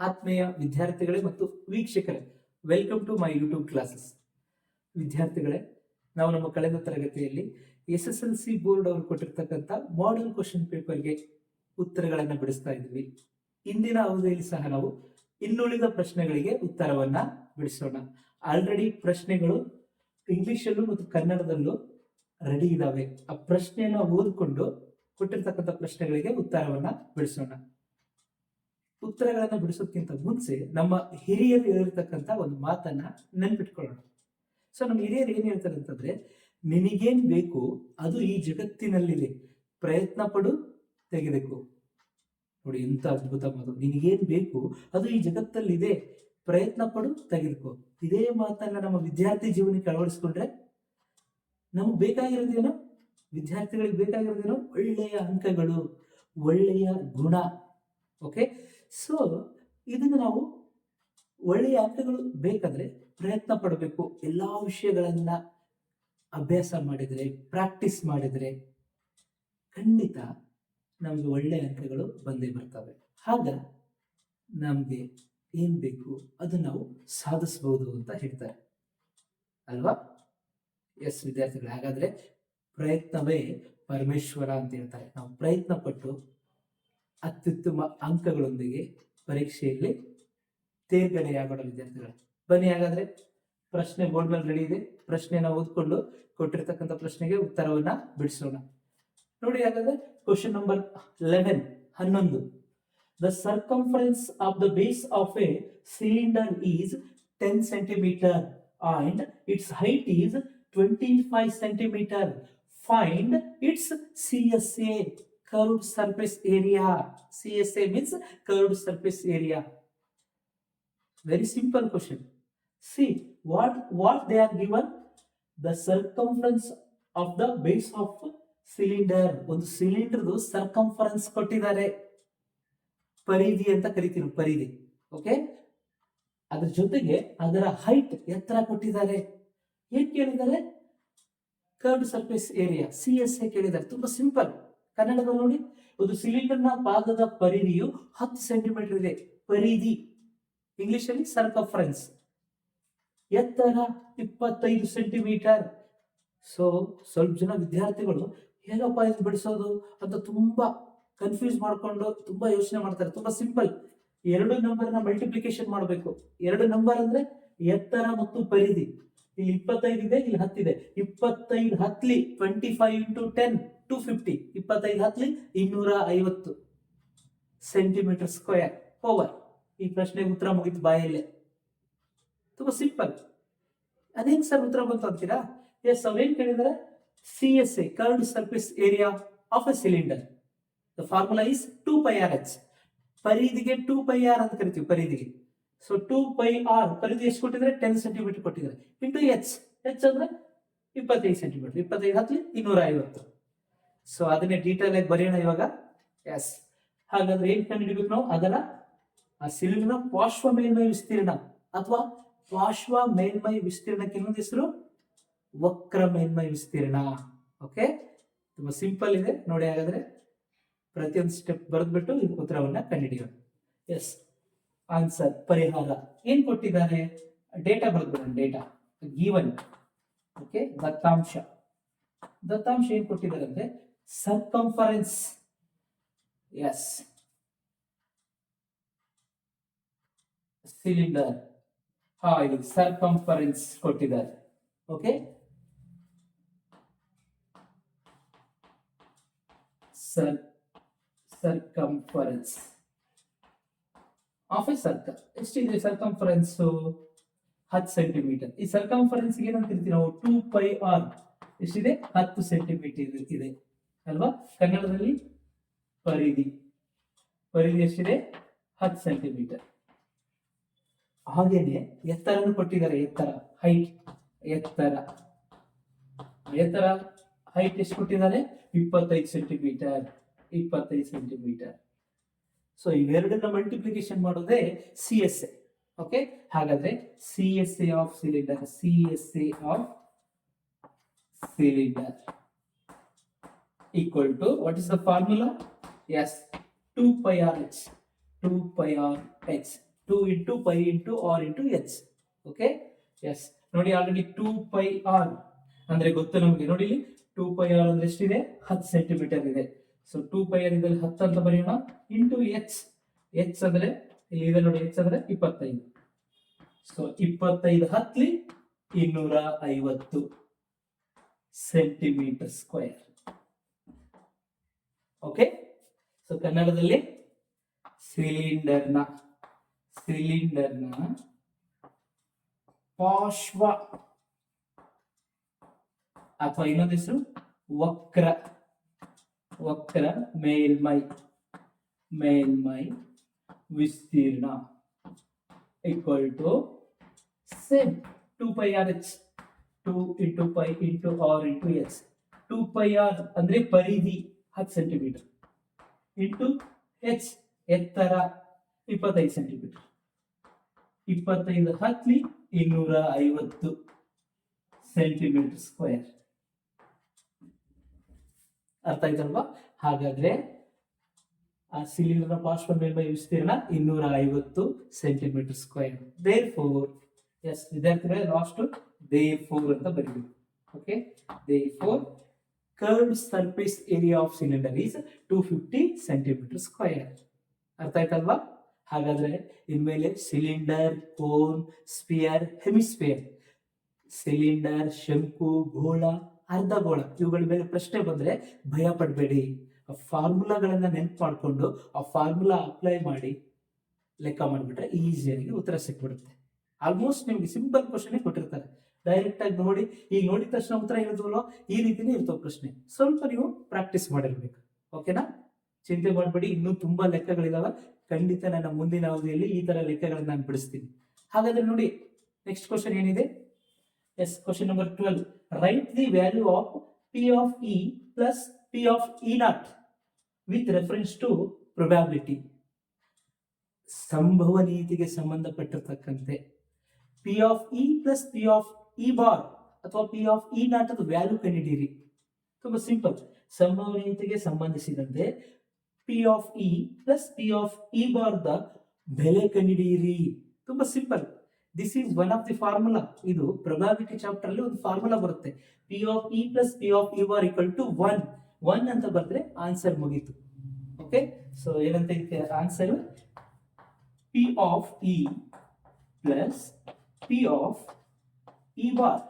ಆತ್ಮೀಯ ವಿದ್ಯಾರ್ಥಿಗಳೇ ಮತ್ತು ವೀಕ್ಷಕರೇ welcome to my YouTube classes ವಿದ್ಯಾರ್ಥಿಗಳೇ, ನಾವು ನಮ್ಮ ಕಳೆದ ತರಗತಿಯಲ್ಲಿ S S L C board ಅವರು ಕೊಟ್ಟಿರ್ತಕ್ಕಂಥ ಮಾಡೆಲ್ ಕ್ವಶನ್ ಪೇಪರ್ಗೆ ಉತ್ತರಗಳನ್ನು ಬಿಡಿಸ್ತಾ ಇದ್ವಿ. ಇಂದಿನ ಅವಧಿಯಲ್ಲಿ ಸಹ ನಾವು ಇನ್ನುಳಿದ ಪ್ರಶ್ನೆಗಳಿಗೆ ಉತ್ತರವನ್ನ ಬಿಡಿಸೋಣ. ಆಲ್ರೆಡಿ ಪ್ರಶ್ನೆಗಳು ಇಂಗ್ಲಿಷಲ್ಲೂ ಮತ್ತು ಕನ್ನಡದಲ್ಲೂ ರೆಡಿ ಇದಾವೆ. ಆ ಪ್ರಶ್ನೆಯನ್ನ ಓದಿಕೊಂಡು ಕೊಟ್ಟಿರ್ತಕ್ಕಂಥ ಪ್ರಶ್ನೆಗಳಿಗೆ ಉತ್ತರವನ್ನ ಬಿಡಿಸೋಣ. ಉತ್ತರಗಳನ್ನ ಬಿಡಿಸೋದಕ್ಕಿಂತ ಮುಂಚೆ ನಮ್ಮ ಹಿರಿಯರು ಹೇಳಿರ್ತಕ್ಕಂಥ ಒಂದು ಮಾತನ್ನ ನೆನ್ಪಿಟ್ಕೊಳ್ಳೋಣ. ಸೊ ನಮ್ಮ ಹಿರಿಯರು ಏನ್ ಹೇಳ್ತಾರೆ ಅಂತಂದ್ರೆ, ನಿನಗೇನ್ ಬೇಕು ಅದು ಈ ಜಗತ್ತಿನಲ್ಲಿದೆ. ಪ್ರಯತ್ನ ಪಡು ನೋಡಿ ಎಂತ ಅದ್ಭುತ ಮಾತು. ನಿನಗೇನ್ ಬೇಕು ಅದು ಈ ಜಗತ್ತಲ್ಲಿದೆ. ಪ್ರಯತ್ನ ಪಡು, ತೆಗೆದುಕೋ. ಇದೇ ಮಾತನ್ನ ನಮ್ಮ ವಿದ್ಯಾರ್ಥಿ ಜೀವನಕ್ಕೆ ಅಳವಡಿಸ್ಕೊಂಡ್ರೆ, ನಮ್ಗೆ ಬೇಕಾಗಿರೋದೇನೋ? ವಿದ್ಯಾರ್ಥಿಗಳಿಗೆ ಬೇಕಾಗಿರೋದೇನೋ? ಒಳ್ಳೆಯ ಅಂಕಗಳು, ಒಳ್ಳೆಯ ಗುಣ. ಓಕೆ ಸೊ ಇದನ್ನು ನಾವು ಒಳ್ಳೆಯ ಅಂಕಗಳು ಬೇಕಾದ್ರೆ ಪ್ರಯತ್ನ ಪಡಬೇಕು. ಎಲ್ಲ ವಿಷಯಗಳನ್ನ ಅಭ್ಯಾಸ ಮಾಡಿದರೆ ಪ್ರಾಕ್ಟೀಸ್ ಮಾಡಿದರೆ ಖಂಡಿತ ನಮಗೆ ಒಳ್ಳೆಯ ಅಂಕಗಳು ಬಂದೇ ಬರ್ತವೆ. ಆಗ ನಮಗೆ ಏನ್ ಬೇಕು ಅದು ನಾವು ಸಾಧಿಸಬಹುದು ಅಂತ ಹೇಳ್ತಾರೆ. ಅಲ್ವಾ? ಎಸ್ ವಿದ್ಯಾರ್ಥಿಗಳು, ಹಾಗಾದ್ರೆ ಪ್ರಯತ್ನವೇ ಪರಮೇಶ್ವರ ಅಂತ ಹೇಳ್ತಾರೆ. ನಾವು ಪ್ರಯತ್ನ ಪಟ್ಟು ಅತ್ಯುತ್ತಮ ಅಂಕಗಳೊಂದಿಗೆ ಪರೀಕ್ಷೆಯಲ್ಲಿ ತೇರ್ಗಡೆಯಾಗೋಣ ವಿದ್ಯಾರ್ಥಿಗಳು. ಬನ್ನಿ ಹಾಗಾದ್ರೆ, ಪ್ರಶ್ನೆ ಬೋರ್ಡ್ ಮೇಲೆ ರೆಡಿ ಇದೆ. ಪ್ರಶ್ನೆಯನ್ನು ಓದ್ಕೊಂಡು ಕೊಟ್ಟಿರ್ತಕ್ಕಂಥ ಪ್ರಶ್ನೆಗೆ ಉತ್ತರವನ್ನ ಬಿಡಿಸೋಣ. ನೋಡಿ ಹಾಗಾದ್ರೆ ಕ್ವಶನ್ ನಂಬರ್ ಲೆವೆನ್ ಹನ್ನೊಂದು. The circumference of the base of a cylinder is ten centimetre and its height is twenty five centimetre find its C S A curved surface area. CSA means curved surface area. Very simple question. See what what they are given. The circumference of the base of cylinder. ಒಂದು ಸಿಲಿಂಡರ್ದು circumference ಕೊಟ್ಟಿದ್ದಾರೆ ಪರಿಧಿ ಅಂತ ಕರಿತೀವಿ ಪರಿಧಿ okay ಅದ್ರ ಜೊತೆಗೆ ಅದರ height ಎತ್ತರ ಕೊಟ್ಟಿದ್ದಾರೆ ಏನ್ ಕೇಳಿದ್ದಾರೆ curved surface area C S A ಕೇಳಿದ್ದಾರೆ ತುಂಬಾ ಸಿಂಪಲ್ ಕನ್ನಡದಲ್ಲಿ ನೋಡಿ. ಒಂದು ಸಿಲಿಂಡರ್ನ ಪಾದದ ಪರಿಧಿಯು ಹತ್ತು ಸೆಂಟಿಮೀಟರ್ ಇದೆ. ಪರಿಧಿ. ಇಂಗ್ಲಿಷ್ ಅಲ್ಲಿ ಸರ್ಕಫ್ರೆನ್ಸ್ ಎತ್ತರ ಇಪ್ಪತ್ತೈದು ಸೆಂಟಿಮೀಟರ್. ಸೊ ಸ್ವಲ್ಪ ಜನ ವಿದ್ಯಾರ್ಥಿಗಳು ಹೇಗಪ್ಪ ಇದು ಬಿಡಿಸೋದು ಅಂತ ತುಂಬಾ ಕನ್ಫ್ಯೂಸ್ ಮಾಡ್ಕೊಂಡು ತುಂಬಾ ಯೋಚನೆ ಮಾಡ್ತಾರೆ. ತುಂಬಾ ಸಿಂಪಲ್ ಎರಡು ನಂಬರ್ನ ಮಲ್ಟಿಪ್ಲಿಕೇಶನ್ ಮಾಡಬೇಕು. ಎರಡು ನಂಬರ್ ಅಂದ್ರೆ ಎತ್ತರ ಮತ್ತು ಪರಿಧಿ. ಇಲ್ಲಿ ಇಪ್ಪತ್ತೈದು ಇದೆ, ಇಲ್ಲಿ ಹತ್ತಿದೆ ಇಪ್ಪತ್ತೈದು ಹತ್ಲಿ twenty five into ten two fifty ಇಪ್ಪತ್ತೈದು ಹತ್ಲಿ ಇನ್ನೂರ ಐವತ್ತು ಸೆಂಟಿಮೀಟರ್ ಸ್ಕ್ವೇರ್ ಓವರ್ ಈ ಪ್ರಶ್ನೆಗೆ ಉತ್ತರ ಮುಗಿತು ಬಾಯಲ್ಲೇ. ತುಂಬಾ ಸಿಂಪಲ್ ಅದೇನ್ ಸರ್ ಉತ್ತರ ಬಂತು ಅಂತೀರಾ? ಎಸ್ ಅವ್ರೇನ್ ಕೇಳಿದ್ರೆ C S A curved surface area of a cylinder the formula is two pi r h ಪರಿಧಿಗೆ two pi r ಅಂತ ಕರಿತೀವಿ, ಪರಿಧಿಗೆ. ಸೊ ಟೂ ಪೈ ಆರ್ ಪರಿಧಿ ಎಷ್ಟು ಕೊಟ್ಟಿದ್ರೆ ಟೆನ್ ಸೆಂಟಿಮೀಟರ್ ಕೊಟ್ಟಿದ್ದಾರೆ. ಇಂಟು ಎಚ್ ಎಚ್ ಅಂದ್ರೆ ಇಪ್ಪತ್ತೈದು ಸೆಂಟಿಮೀಟರ್ ಇಪ್ಪತ್ತೈದು ಹತ್ತು ಇನ್ನೂರ ಐವತ್ತು ಸೊ ಅದನ್ನೇ ಡೀಟೇಲ್ ಆಗಿ ಬರೆಯೋಣ ಇವಾಗ. ಎಸ್ ಹಾಗಾದ್ರೆ ಏನ್ ಕಂಡುಹಿಡಿಬೇಕು ನಾವು? ಅದರ ಆ ಸಿಲಿಂಡರ್ನ ಪಾರ್ಶ್ವ ಮೇಲ್ಮೈ ವಿಸ್ತೀರ್ಣ ಅಥವಾ ಪಾರ್ಶ್ವ ಮೇಲ್ಮೈ ವಿಸ್ತೀರ್ಣಕ್ಕೆ ಇನ್ನೊಂದು ಹೆಸರು ವಕ್ರ ಮೇಲ್ಮೈ ವಿಸ್ತೀರ್ಣ. ಓಕೆ ತುಂಬಾ ಸಿಂಪಲ್ ಇದೆ. ನೋಡಿ ಹಾಗಾದ್ರೆ ಪ್ರತಿಯೊಂದು ಸ್ಟೆಪ್ ಬರೆದ್ಬಿಟ್ಟು ಉತ್ತರವನ್ನ ಕಂಡುಹಿಡಿಯೋಣ. ಎಸ್ ಆನ್ಸರ್ ಪರಿಹಾರ. ಏನ್ ಕೊಟ್ಟಿದ್ದಾರೆ ಡೇಟಾ ಬರೆದ್ಬಿಡೋಣ ಡೇಟಾ ಗೀವನ್ ಓಕೆ ದತ್ತಾಂಶ. ದತ್ತಾಂಶ ಏನ್ ಕೊಟ್ಟಿದ್ದಾರೆ ಅಂದ್ರೆ ಸರ್ಕಂಫರೆನ್ಸ್ ಎಸ್ ಸಿಲಿಂಡರ್ ಹಾ, ಇದು ಸರ್ಕಂಫರೆನ್ಸ್ ಕೊಟ್ಟಿದ್ದಾರೆ okay sir circumference of a circle ಎಷ್ಟಿದೆ ಸರ್ಕಂಫರೆನ್ಸ್ ಹತ್ತು ಸೆಂಟಿಮೀಟರ್ ಈ ಸರ್ಕಂಫರೆನ್ಸ್ ಏನಂತ ಕರಿತೀವಿ ನಾವು? ಟೂ ಪೈ ಆರ್ ಎಷ್ಟಿದೆ? ಹತ್ತು ಸೆಂಟಿಮೀಟರ್ ಇದೆ. ಅಲ್ವಾ? ಕನ್ನಡದಲ್ಲಿ ಪರಿಧಿ. ಪರಿಧಿ ಎಷ್ಟಿದೆ? ಹತ್ತು ಸೆಂಟಿಮೀಟರ್ ಹಾಗೇನೆ ಎತ್ತರನ್ನು ಕೊಟ್ಟಿದ್ದಾರೆ, ಎತ್ತರ ಹೈಟ್ ಎತ್ತರ. ಎತ್ತರ ಹೈಟ್ ಎಷ್ಟು ಕೊಟ್ಟಿದ್ದಾರೆ? ಇಪ್ಪತ್ತೈದು ಸೆಂಟಿಮೀಟರ್ ಇಪ್ಪತ್ತೈದು ಸೆಂಟಿಮೀಟರ್ ಸೊ ಇವೆರಡನ್ನ ಮಲ್ಟಿಪ್ಲಿಕೇಶನ್ ಮಾಡೋದೇ ಸಿ ಎಸ್ ಎ ಓಕೆ ಹಾಗಾದ್ರೆ C S A of cylinder C S A of cylinder equal to what is the formula? Yes, 2 pi r h. 2 pi r h. Two into pi into r into h okay yes ನೋಡಿ already two pi r ಅಂದ್ರೆ ಗೊತ್ತು ನಮಗೆ ನೋಡಿ ಇಲ್ಲಿ two pi r ಅಂದ್ರೆ ಎಷ್ಟಿದೆ? ಹತ್ತು centimetre ಇದೆ. ಸೊ ಟೂ ಪೈ ಆರ್ ಇದ್ರಲ್ಲಿ ಹತ್ತು ಅಂತ ಬರೆಯೋಣ. ಇಂಟು ಎಚ್ ಎಚ್ ಅಂದ್ರೆ ಇಲ್ಲಿ ಇದೆ ನೋಡಿ ಎಚ್ ಅಂದ್ರೆ ಇಪ್ಪತ್ತೈದು. ಸೊ ಇಪ್ಪತ್ತೈದು ಹತ್ಲಿ ಇನ್ನೂರ ಐವತ್ತು ಸೆಂಟಿಮೀಟರ್ ಸ್ಕ್ವೇರ್ ಓಕೆ ಸೊ ಕನ್ನಡದಲ್ಲಿ ಸಿಲಿಂಡರ್ನ ಸಿಲಿಂಡರ್ನ ಪಾಶ್ವ ಅಥವಾ ಇನ್ನೊಂದು ಹೆಸರು, ವಕ್ರ ವಕ್ರ, ಮೇಲ್ಮೈ ಮೇಲ್ಮೈ, ವಿಸ್ತೀರ್ಣ equal to same 2 pi r h. 2 into pi into r into h 2 pi r ಅಂದ್ರೆ ಪರಿಧಿ. 10 ಸೆಂಟಿಮೀಟರ್ ಇಂಟು ಎಚ್ ಎತ್ತರ ಇಪ್ಪತ್ತೈದು ಸೆಂಟಿಮೀಟರ್ ಇಪ್ಪತ್ತೈದು ಹತ್ಲಿ ಇನ್ನೂರ ಐವತ್ತು ಸೆಂಟಿಮೀಟರ್ ಸ್ಕ್ವೇರ್ ಅರ್ಥ ಆಯ್ತಲ್ವಾ? ಹಾಗಾದ್ರೆ ಆ ಸಿಲಿಂಡರ್ನ ಪಾರ್ಶ್ವ ಮೇಲ್ಮೈ ವಿಸ್ತೀರ್ಣ ಇನ್ನೂರ ಐವತ್ತು centimetre square therefore yes ವಿದ್ಯಾರ್ಥಿಗಳೇ ಲಾಸ್ಟ್ ದೇರ್ ಫೋರ್ ಅಂತ ಬರೀಬೇಕು. Okay therefore curve surface area of cylinder is two fifty centimetre square ಅರ್ಥ ಆಯ್ತಲ್ವಾ? ಹಾಗಾದ್ರೆ ಇನ್ಮೇಲೆ cylinder cone sphere hemisphere cylinder ಶಂಕು, ಗೋಳ, ಅರ್ಧ ಗೋಳ, ಇವುಗಳ ಮೇಲೆ ಪ್ರಶ್ನೆ ಬಂದ್ರೆ ಭಯ ಪಡಬೇಡಿ. ಫಾರ್ಮುಲಾಗಳನ್ನ ನೆನ್ಪು ಮಾಡಿಕೊಂಡು ಆ ಫಾರ್ಮುಲಾ ಅಪ್ಲೈ ಮಾಡಿ. ಲೆಕ್ಕ ಮಾಡಿಬಿಟ್ರೆ ಈಸಿಯಾಗಿ ಉತ್ತರ ಸಿಕ್ಬಿಡುತ್ತೆ. ಆಲ್ಮೋಸ್ಟ್ ನಿಮ್ಗೆ ಸಿಂಪಲ್ ಕ್ವಶನ್ ಕೊಟ್ಟಿರ್ತಾರೆ. ಡೈರೆಕ್ಟ್ ಆಗಿ ನೋಡಿ, ಈಗ ನೋಡಿದ ತಕ್ಷಣ ಉತ್ತರ ಹೇಳಿದ್ವಲ್ಲೋ ಈ ರೀತಿನೇ ಇರ್ತಾವ ಪ್ರಶ್ನೆ. ಸ್ವಲ್ಪ ನೀವು ಪ್ರಾಕ್ಟೀಸ್ ಮಾಡಿರ್ಬೇಕು. ಓಕೆನಾ ಚಿಂತೆ ಮಾಡಬೇಡಿ, ಇನ್ನೂ ತುಂಬಾ ಲೆಕ್ಕಗಳಿದಾವೆ. ಖಂಡಿತ ನನ್ನ ಮುಂದಿನ ಅವಧಿಯಲ್ಲಿ ಈ ತರ ಲೆಕ್ಕಗಳನ್ನ ನಾನು ಬಿಡಿಸ್ತೀನಿ. ಹಾಗಾದ್ರೆ ನೋಡಿ ನೆಕ್ಸ್ಟ್ ಕ್ವಶನ್ ಏನಿದೆ? Yes question number twelve write the value of P of E plus P of E not with reference to probability ಸಂಭವನೀಯತೆಗೆ ಸಂಬಂಧಪಟ್ಟಿರ್ತಕ್ಕಂತೆ. P of E plus P of E bar ಅಥವಾ ಪಿ ಆಫ್ ಇ ನಾಟ್ ಅದು value ಕಂಡಿಡೀರಿ ತುಂಬಾ simple ಸಂಭವನೀಯತೆಗೆ ಸಂಬಂಧಿಸಿದಂತೆ P of E plus P of E bar the ಬೆಲೆ ಕಂಡಿಡಿಯಿರಿ ತುಂಬಾ simple this is one of the formula ಇದು ಪ್ರೊಬಾಬಿಲಿಟಿ ಚಾಪ್ಟರ್ ಅಲ್ಲಿ ಒಂದು ಫಾರ್ಮುಲಾ ಬರುತ್ತೆ. P of E plus P of E bar equal to one one ಅಂತ ಬರೆದ್ರೆ answer ಮುಗೀತು. ಓಕೆ ಸೊ ಏನಂತ ಇದಕ್ಕೆ answer P of E plus P of E bar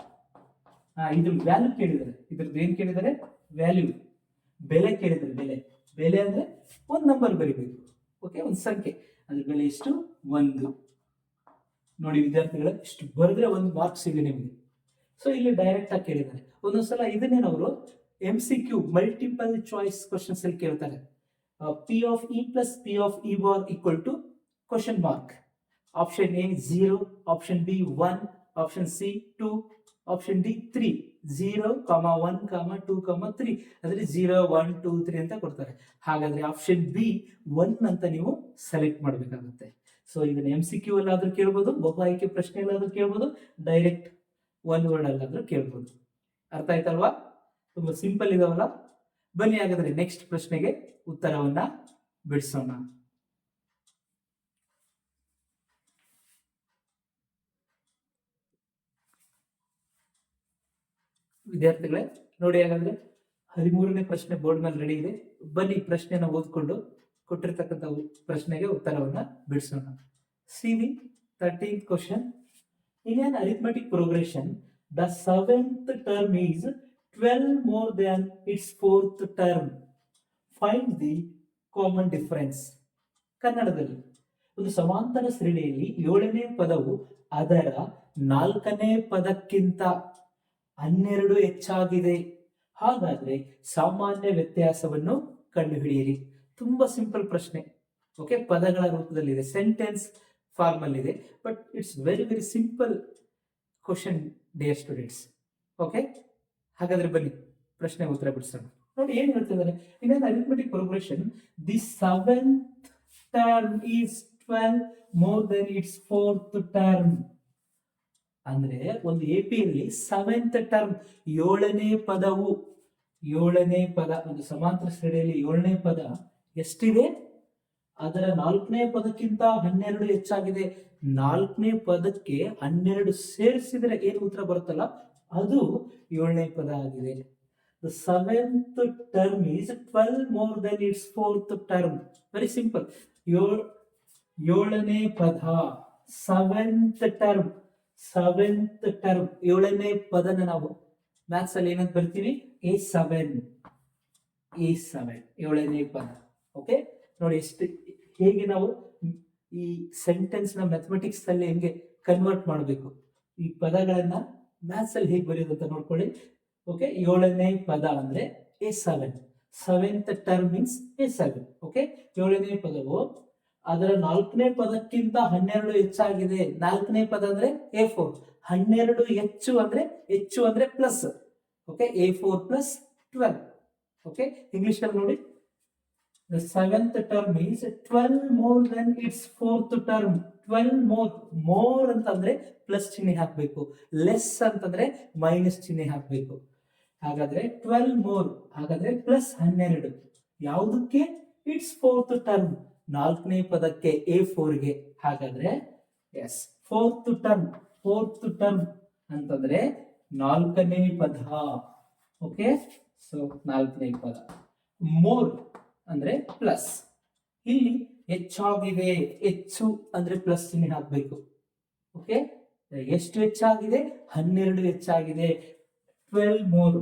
ಇದ್ರ ವ್ಯಾಲ್ಯೂ ಕೇಳಿದ್ದಾರೆ. ಇದ್ರದ್ದು ಏನ್ ಕೇಳಿದ್ದಾರೆ? ವ್ಯಾಲ್ಯೂ ಬೆಲೆ ಕೇಳಿದ್ದಾರೆ, ಬೆಲೆ. ಬೆಲೆ ಅಂದ್ರೆ ಒಂದು ನಂಬರ್ ಬರಿಬೇಕು. ಓಕೆ ಒಂದು ಸಂಖ್ಯೆ. ಅದ್ರ ಬೆಲೆ ಎಷ್ಟು? ಒಂದು. ನೋಡಿ ವಿದ್ಯಾರ್ಥಿಗಳ, ಇಷ್ಟು ಬರೆದ್ರೆ ಒಂದು ಮಾರ್ಕ್ಸ್ ಇದೆ ನಿಮಗೆ. ಸೊ ಇಲ್ಲಿ ಡೈರೆಕ್ಟ್ ಆಗಿ ಕೇಳಿದ್ದಾರೆ. ಒಂದೊಂದ್ಸಲ ಇದನ್ನೇನವರು M C Q multiple choice questions ಅಲ್ಲಿ ಕೇಳ್ತಾರೆ. P of E plus P of E bar equal to question mark option A zero option B one option C two option D three zero comma one comma two comma three ಅದರಲ್ಲಿ zero one two three ಅಂತ ಕೊಡ್ತಾರೆ. ಹಾಗಾದ್ರೆ option B one ಅಂತ ನೀವು select ಮಾಡಬೇಕಾಗುತ್ತೆ. So ಇದನ್ನ M C Q ಅಲ್ಲಾದ್ರೂ ಕೇಳ್ಬೋದು ಬಹು ಆಯ್ಕೆ ಪ್ರಶ್ನೆ ಅಲ್ಲಾದ್ರೂ ಕೇಳ್ಬೋದು ಡೈರೆಕ್ಟ್ ಒನ್ ವರ್ಡ್ ಅಲ್ಲಾದ್ರೂ ಕೇಳ್ಬೋದು. ಅರ್ಥ ಆಯ್ತಲ್ವಾ? ತುಂಬಾ ಸಿಂಪಲ್ ಇದಾವಲ್ಲ? ಬನ್ನಿ ಹಾಗಾದ್ರೆ ನೆಕ್ಸ್ಟ್ ಪ್ರಶ್ನೆಗೆ ಉತ್ತರವನ್ನು ಬಿಡಿಸೋಣ. ವಿದ್ಯಾರ್ಥಿಗಳೇ, ನೋಡಿ ಹಾಗಾದ್ರೆ ಹದಿಮೂರನೇ ಪ್ರಶ್ನೆ ಬೋರ್ಡ್ ಮೇಲೆ ರೆಡಿ ಇದೆ. ಬನ್ನಿ ಪ್ರಶ್ನೆನ ಓದ್ಕೊಂಡು ಕೊಟ್ಟಿರ್ತಕ್ಕಂಥ ಪ್ರಶ್ನೆಗೆ ಉತ್ತರವನ್ನ ಬಿಡಿಸೋಣ. C V thirteen question in an arithmetic progression the seventh term is twelve more than its fourth term find the common difference ಕನ್ನಡದಲ್ಲಿ ಒಂದು ಸಮಾಂತರ ಶ್ರೇಣಿಯಲ್ಲಿ ಏಳನೇ ಪದವು ಅದರ ನಾಲ್ಕನೇ ಪದಕ್ಕಿಂತ ಹನ್ನೆರಡು ಹೆಚ್ಚಾಗಿದೆ. ಹಾಗಾದ್ರೆ ಸಾಮಾನ್ಯ ವ್ಯತ್ಯಾಸವನ್ನು ಕಂಡುಹಿಡಿಯಿರಿ. ತುಂಬಾ ಸಿಂಪಲ್ ಪ್ರಶ್ನೆ. ಓಕೆ ಪದಗಳ ರೂಪದಲ್ಲಿದೆ ಸೆಂಟೆನ್ಸ್ ಫಾರ್ಮ್ ಅಲ್ಲಿ ಇದೆ but it's very very simple question dear students okay ಹಾಗಾದ್ರೆ ಬನ್ನಿ, ಪ್ರಶ್ನೆ ಉತ್ತರ ಬಿಡಿಸೋಣ. ನೋಡಿ, ಏನ್ ಹೇಳ್ತಿದ್ದಾರೆ ಇನ್ನೊಂದು arithmetic progression the seventh term is twelve more than its fourth term ಅಂದ್ರೆ ಒಂದು ಎ ಪಿಯಲ್ಲಿ ಸೆವೆಂತ್ ಟರ್ಮ್ ಏಳನೇ ಪದವು, ಏಳನೇ ಪದ, ಒಂದು ಸಮಾಂತರ ಶ್ರೇಣಿಯಲ್ಲಿ ಏಳನೇ ಪದ ಎಷ್ಟಿದೆ? ಅದರ ನಾಲ್ಕನೇ ಪದಕ್ಕಿಂತ ಹನ್ನೆರಡು ಹೆಚ್ಚಾಗಿದೆ. ನಾಲ್ಕನೇ ಪದಕ್ಕೆ ಹನ್ನೆರಡು ಸೇರಿಸಿದರೆ ಏನು ಉತ್ತರ ಬರುತ್ತಲ್ಲ? ಅದು ಏಳನೇ ಪದ ಆಗಿದೆ. Seventh term is twelve more than its fourth term very simple ಏಳು, ಏಳನೇ ಪದ ಸೆವೆಂತ್ ಟರ್ಮ್ ಸೆವೆಂತ್ ಟರ್ಮ್ ಏಳನೇ ಪದನ ನಾವು ಮ್ಯಾಥ್ಸ್ ಅಲ್ಲಿ ಏನಂತ ಬರ್ತೀವಿ? ಎ ಸೆವೆನ್ ಎ ಸೆವೆನ್ ಏಳನೇ ಪದ. ಓಕೆ ನೋಡಿ ಎಷ್ಟು, ಹೇಗೆ ನಾವು ಈ ಸೆಂಟೆನ್ಸ್ನ ಮ್ಯಾಥಮೆಟಿಕ್ಸ್ ಅಲ್ಲಿ ಹೆಂಗೆ ಕನ್ವರ್ಟ್ ಮಾಡಬೇಕು? ಈ ಪದಗಳನ್ನ ಮ್ಯಾಥ್ಸ್ ಅಲ್ಲಿ ಹೇಗೆ ಬರೆಯೋದು ಅಂತ ನೋಡ್ಕೊಳ್ಳಿ. ಓಕೆ ಏಳನೇ ಪದ ಅಂದ್ರೆ A seven seventh term means A seven okay ಏಳನೇ ಪದವು ಅದರ ನಾಲ್ಕನೇ ಪದಕ್ಕಿಂತ ಹನ್ನೆರಡು ಹೆಚ್ಚಾಗಿದೆ. ನಾಲ್ಕನೇ ಪದ ಅಂದ್ರೆ ಎ ಫೋರ್ ಹನ್ನೆರಡು ಹೆಚ್ಚು ಅಂದ್ರೆ ಹೆಚ್ಚು ಅಂದ್ರೆ plus okay A four plus twelve okay English ಅಲ್ಲಿ ನೋಡಿ. The seventh term is twelve more than its fourth term twelve more more ಅಂತಂದ್ರೆ ಪ್ಲಸ್ ಚಿಹ್ನೆ ಹಾಕಬೇಕು. ಲೆಸ್ ಅಂತಂದ್ರೆ ಮೈನಸ್ ಚಿಹ್ನೆ ಹಾಕಬೇಕು. ಹಾಗಾದ್ರೆ ಟ್ವೆಲ್ ಮೋರ್ ಹಾಗಾದ್ರೆ ಪ್ಲಸ್ ಹನ್ನೆರಡು. ಯಾವುದಕ್ಕೆ? ಇಟ್ಸ್ ಫೋರ್ತ್ ಟರ್ಮ್ ನಾಲ್ಕನೇ ಪದಕ್ಕೆ ಎ ಫೋರ್ಗೆ ಹಾಗಾದ್ರೆ yes fourth term fourth term ಅಂತಂದ್ರೆ ನಾಲ್ಕನೇ ಪದ. ಓಕೆ ಸೊ ನಾಲ್ಕನೇ ಪದ. ಮೋರ್ ಅಂದ್ರೆ ಪ್ಲಸ್ ಇಲ್ಲಿ ಹೆಚ್ಚಾಗಿದೆ, ಹೆಚ್ಚು ಅಂದ್ರೆ ಪ್ಲಸ್ ಚಿಹ್ನೆ ಹಾಕ್ಬೇಕು. ಓಕೆ ಎಷ್ಟು ಹೆಚ್ಚಾಗಿದೆ? ಹನ್ನೆರಡು ಹೆಚ್ಚಾಗಿದೆ. ಟ್ವೆಲ್ ಮೋರ್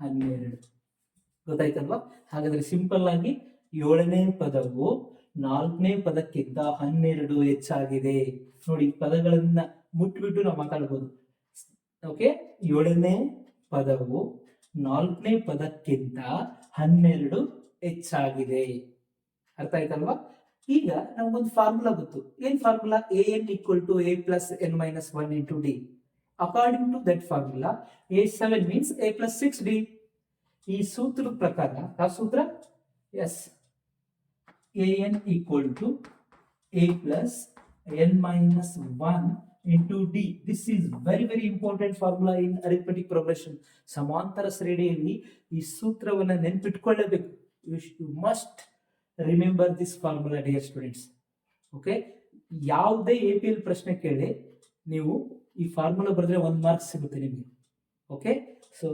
ಹನ್ನೆರಡು. ಗೊತ್ತಾಯ್ತಲ್ವಾ? ಹಾಗಾದ್ರೆ ಸಿಂಪಲ್ ಆಗಿ ಏಳನೇ ಪದವು ನಾಲ್ಕನೇ ಪದಕ್ಕಿಂತ ಹನ್ನೆರಡು ಹೆಚ್ಚಾಗಿದೆ. ನೋಡಿ, ಪದಗಳನ್ನ ಮುಟ್ಬಿಟ್ಟು ನಾವು ಮಾತಾಡ್ಬೋದು. ಓಕೆ ಏಳನೇ ಪದವು ನಾಲ್ಕನೇ ಪದಕ್ಕಿಂತ ಹನ್ನೆರಡು ಹೆಚ್ಚಾಗಿದೆ. ಅರ್ಥ ಆಯ್ತಲ್ವಾ? ಈಗ ನಮ್ಗೊಂದು ಫಾರ್ಮುಲಾ ಗೊತ್ತು. ಏನ್ formula A N equal to A plus N minus one into D according to that formula A seven means A plus six D ಈ ಸೂತ್ರದ ಪ್ರಕಾರ, ಆ ಸೂತ್ರ? Yes N equal to A plus N minus one into D this is very very important formula in arithmetic progression ಸಮಾಂತರ ಶ್ರೇಣಿಯಲ್ಲಿ ಈ ಸೂತ್ರವನ್ನು ನೆನ್ಪಿಟ್ಕೊಳ್ಳೇಬೇಕು. You must remember this formula dear students okay ಯಾವುದೇ ಎ ಪಿ ಎಲ್ ಪ್ರಶ್ನೆ ಕೇಳಿ, ನೀವು ಈ ಫಾರ್ಮುಲಾ ಬರೆದ್ರೆ ಒಂದು ಮಾರ್ಕ್ಸ್ ಸಿಗುತ್ತೆ ನಿಮಗೆ. Okay so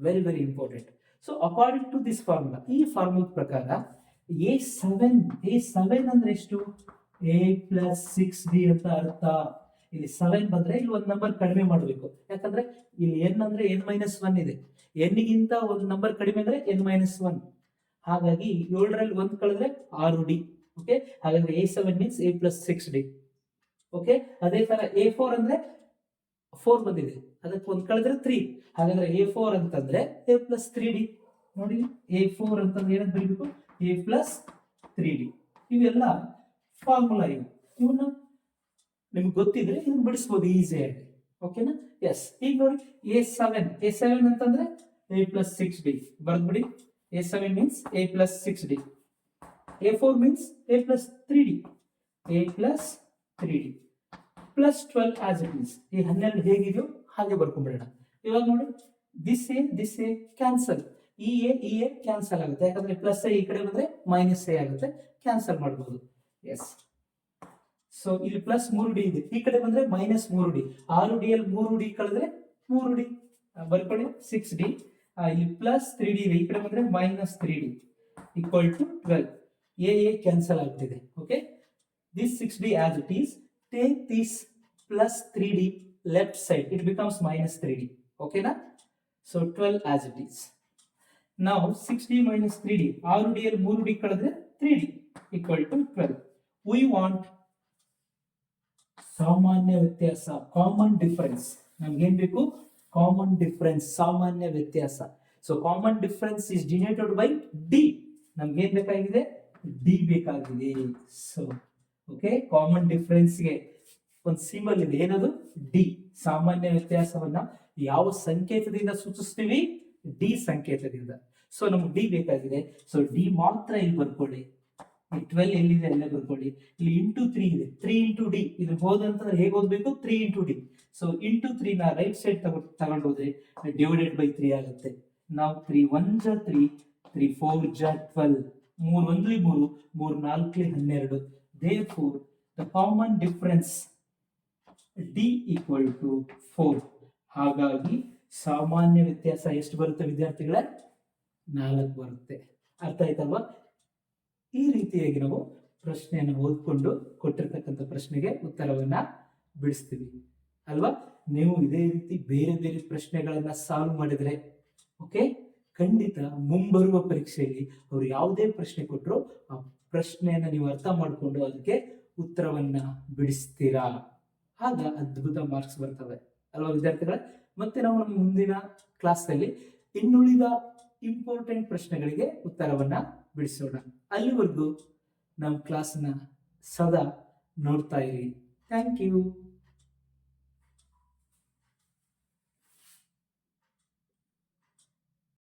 very very important so according to this formula ಈ ಫಾರ್ಮುಲಾ ಪ್ರಕಾರ ಎ ಸೆವೆನ್ ಎ ಸೆವೆನ್ ಅಂದ್ರೆ ಎಷ್ಟು? ಎ ಪ್ಲಸ್ ಸಿಕ್ಸ್ ಡಿ ಅಂತ ಅರ್ಥ. ಇಲ್ಲಿ ಸೆವೆನ್ ಬಂದ್ರೆ ಇಲ್ಲಿ ಒಂದು ನಂಬರ್ ಕಡಿಮೆ ಮಾಡಬೇಕು. ಯಾಕಂದ್ರೆ ಇಲ್ಲಿ ಎನ್ ಅಂದ್ರೆ ಎನ್ ಮೈನಸ್ ಒನ್ ಇದೆ. ಎನ್ಗಿಂತ ಒಂದು ನಂಬರ್ ಕಡಿಮೆ ಅಂದ್ರೆ ಎನ್ ಮೈನಸ್ ಒನ್ ಹಾಗಾಗಿ ಏಳರಲ್ಲಿ ಒಂದು ಕಳೆದ್ರೆ ಆರು ಡಿ ಓಕೆ ಹಾಗಾದ್ರೆ A seven means A plus six D okay ಅದೇ ತರ ಎ ಫೋರ್ ಅಂದ್ರೆ ಫೋರ್ ಬಂದಿದೆ. ಅದಕ್ಕೆ ಒಂದು ಕಳೆದ್ರೆ ತ್ರೀ ಹಾಗಾದ್ರೆ ಎ ಫೋರ್ ಅಂತಂದ್ರೆ ಎ ಪ್ಲಸ್ ತ್ರೀ ಡಿ ನೋಡಿ ಎ ಫೋರ್ ಅಂತಂದ್ರೆ ಏನಂತ ಬರೀಬೇಕು? ಎ ಪ್ಲಸ್ ತ್ರೀ ಡಿ ಇವೆಲ್ಲ ಫಾರ್ಮುಲಾ ಇವು. ಇವನ್ನ ನಿಮ್ಗೆ ಗೊತ್ತಿದ್ರೆ ಇದನ್ನ ಬಿಡಿಸ್ಬೋದು ಈಸಿಯಾಗಿ ಓಕೆನಾ ಎಸ್ ಈಗ ನೋಡಿ ಎ ಸೆವೆನ್ ಎ ಸೆವೆನ್ ಅಂತಂದ್ರೆ A plus six D ಬರ್ದ್ಬಿಡಿ. A seven means A plus six D A four means A plus three D A plus three D plus twelve as it means ಈ ಹನ್ನೆರಡು ಹೇಗಿದೆಯೋ ಹಾಗೆ ಬರ್ಕೊಂಡ್ಬಿಡೋಣ. ಇವಾಗ ನೋಡಿ this A this A cancel E A E A cancel ಆಗುತ್ತೆ. ಯಾಕಂದ್ರೆ plus A ಈ ಕಡೆ ಬಂದ್ರೆ ಮೈನಸ್ ಎ ಆಗುತ್ತೆ. ಕ್ಯಾನ್ಸಲ್ ಮಾಡಬಹುದು ಎಸ್ ಸೊ ಇಲ್ಲಿ ಪ್ಲಸ್ ಮೂರು ಡಿ ಇದೆ. ಈ ಕಡೆ ಬಂದ್ರೆ ಮೈನಸ್ ಮೂರು ಡಿ ಆರು ಡಿ ಅಲ್ಲಿ ಮೂರು ಡಿ ಕಳೆದ್ರೆ ಮೂರು ಡಿ ಬರ್ಕೊಳ್ಳಿ. ಸಿಕ್ಸ್ ಡಿ ಇಲ್ಲಿ ಪ್ಲಸ್ ತ್ರೀ ಡಿ ಇದೆ. ಈ ಕಡೆ ಬಂದ್ರೆ minus three D equal to twelve A A cancel ಆಗ್ತಿದೆ. Okay this six D as it is take this plus three D left side it becomes minus three D ಓಕೆನಾ so twelve as it is ನಾವು six D minus three D ಆರು D ಅಲ್ಲಿ ಮೂರು D ಕಳೆದ್ರೆ three D equal to twelve we want ಸಾಮಾನ್ಯ ವ್ಯತ್ಯಾಸ common difference ನಮ್ಗೆ ಏನ್ ಬೇಕು? ಕಾಮನ್ ಡಿಫರೆನ್ಸ್ ಸಾಮಾನ್ಯ ವ್ಯತ್ಯಾಸ. So common difference is denoted by D ನಮ್ಗೆ ಏನ್ ಬೇಕಾಗಿದೆ? ಡಿ ಬೇಕಾಗಿದೆ. ಸೊ ಓಕೆ ಕಾಮನ್ ಡಿಫರೆನ್ಸ್ಗೆ ಒಂದು ಸಿಂಬಲ್ ಇದೆ. ಏನದು? ಡಿ ಸಾಮಾನ್ಯ ವ್ಯತ್ಯಾಸವನ್ನ ಯಾವ ಸಂಕೇತದಿಂದ ಸೂಚಿಸ್ತೀವಿ? ಡಿ ಸಂಕೇತದಿಂದ. ಸೊ ನಮ್ಗೆ ಡಿ ಬೇಕಾಗಿದೆ. ಸೊ ಡಿ ಮಾತ್ರ ಇಲ್ಲಿ ಬರ್ಕೊಳ್ಳಿ. ಟ್ವೆಲ್ ಎಲ್ಲಿದೆ ಅಲ್ಲೇ ಬರ್ಕೊಳ್ಳಿ. ಇಲ್ಲಿ ಇಂಟು ತ್ರೀ ಇದೆ. ತ್ರೀ ಇಂಟು ಡಿ ಇದು ಹೋದಂತಂದ್ರೆ ಹೇಗೆ ಓದ್ಬೇಕು? Three into D so into three ನ ರೈಟ್ ಸೈಡ್ ತಗೊಂಡು ತಗೊಂಡು ಹೋದ್ರೆ ಡಿವೈಡೆಡ್ ಬೈ ತ್ರೀ ಆಗುತ್ತೆ. ನಾವು ತ್ರೀ ಒನ್ ಜ ತ್ರೀ ತ್ರೀ ಫೋರ್ ಜ ಟ್ವೆಲ್ ಮೂರ್ ಒಂದ್ಲಿ ಮೂರು, ಮೂರ್ ನಾಲ್ಕಲಿ ಹನ್ನೆರಡು. Therefore the common difference D equal to four ಹಾಗಾಗಿ ಸಾಮಾನ್ಯ ವ್ಯತ್ಯಾಸ ಎಷ್ಟು ಬರುತ್ತೆ ವಿದ್ಯಾರ್ಥಿಗಳೇ? ನಾಲ್ಕು ಬರುತ್ತೆ. ಅರ್ಥ ಆಯ್ತಲ್ವಾ? ಈ ರೀತಿಯಾಗಿ ನಾವು ಪ್ರಶ್ನೆಯನ್ನು ಓದ್ಕೊಂಡು ಕೊಟ್ಟಿರ್ತಕ್ಕಂಥ ಪ್ರಶ್ನೆಗೆ ಉತ್ತರವನ್ನ ಬಿಡಿಸ್ತೀವಿ. ಅಲ್ವಾ? ನೀವು ಇದೇ ರೀತಿ ಬೇರೆ ಬೇರೆ ಪ್ರಶ್ನೆಗಳನ್ನ ಸಾಲ್ವ್ ಮಾಡಿದ್ರೆ ಓಕೆ ಖಂಡಿತ ಮುಂಬರುವ ಪರೀಕ್ಷೆಯಲ್ಲಿ ಅವ್ರು ಯಾವುದೇ ಪ್ರಶ್ನೆ ಕೊಟ್ಟರು ಆ ಪ್ರಶ್ನೆಯನ್ನ ನೀವು ಅರ್ಥ ಮಾಡಿಕೊಂಡು ಅದಕ್ಕೆ ಉತ್ತರವನ್ನ ಬಿಡಿಸ್ತೀರಾ? ಆಗ ಅದ್ಭುತ ಮಾರ್ಕ್ಸ್ ಬರ್ತವೆ. ಅಲ್ವಾ ವಿದ್ಯಾರ್ಥಿಗಳೇ? ಮತ್ತೆ ನಾವು ನಮ್ಮ ಮುಂದಿನ ಕ್ಲಾಸಲ್ಲಿ ಇನ್ನುಳಿದ ಇಂಪಾರ್ಟೆಂಟ್ ಪ್ರಶ್ನೆಗಳಿಗೆ ಉತ್ತರವನ್ನ ಬಿಡಿಸೋಣ. ಅಲ್ಲಿವರೆಗೂ ನಮ್ಮ ಕ್ಲಾಸ್ನ ಸದಾ ನೋಡ್ತಾ ಇರಿ. Thank you